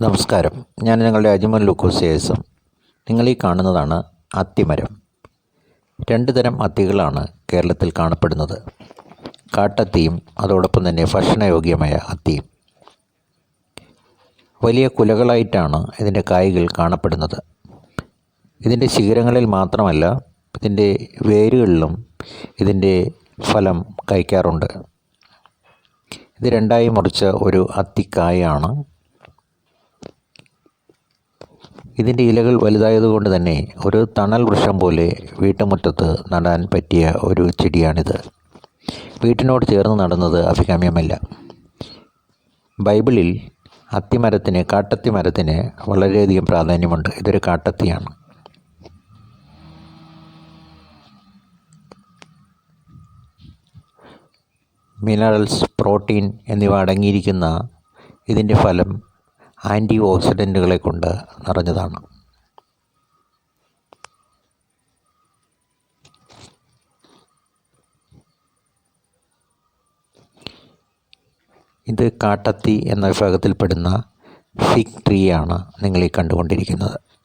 നമസ്കാരം. ഞാൻ നിങ്ങളുടെ അജ്മൽ ലൂക്കോസിയേസം നിങ്ങൾ ഈ കാണുന്നതാണ് അത്തിമരം. രണ്ട് തരം അത്തികളാണ് കേരളത്തിൽ കാണപ്പെടുന്നത്. കാട്ടത്തിയും അതോടൊപ്പം തന്നെ ഭക്ഷണയോഗ്യമായ അത്തിയും. വലിയ കുലകളായിട്ടാണ് ഇതിന്റെ കായ്കൾ കാണപ്പെടുന്നത്. ഇതിന്റെ ശിഖരങ്ങളിൽ മാത്രമല്ല ഇതിന്റെ വേരുകളിലും ഇതിന്റെ ഫലം കഴിക്കാറുണ്ട് ഇത് രണ്ടായി മുറിച്ച ഒരു അത്തിക്കായാണ് ഇതിന്റെ ഇലകൾ വലുതായതുകൊണ്ട് തന്നെ ഒരു തണൽ വൃക്ഷം പോലെ വീട്ടുമുറ്റത്ത് നടാൻ പറ്റിയ ഒരു ചെടിയാണിത്. വീട്ടിനോട് ചേർന്ന് നടുന്നത് അഭികാമ്യമല്ല. ബൈബിളിൽ അത്തിമരത്തിന് കാട്ടത്തി മരത്തിന് വളരെയധികം പ്രാധാന്യമുണ്ട്. ഇതൊരു കാട്ടത്തിയാണ്. മിനറൽസ് പ്രോട്ടീൻ എന്നിവ അടങ്ങിയിരിക്കുന്ന ഇതിന്റെ ഫലം ആന്റി ഓക്സിഡന്റുകളെ കൊണ്ട് നിറഞ്ഞതാണ്. ഇത് കാട്ടത്തി എന്ന വിഭാഗത്തിൽപ്പെടുന്ന ഫിക് ട്രീ ആണ് നിങ്ങൾ ഈ കണ്ടുകൊണ്ടിരിക്കുന്നത്.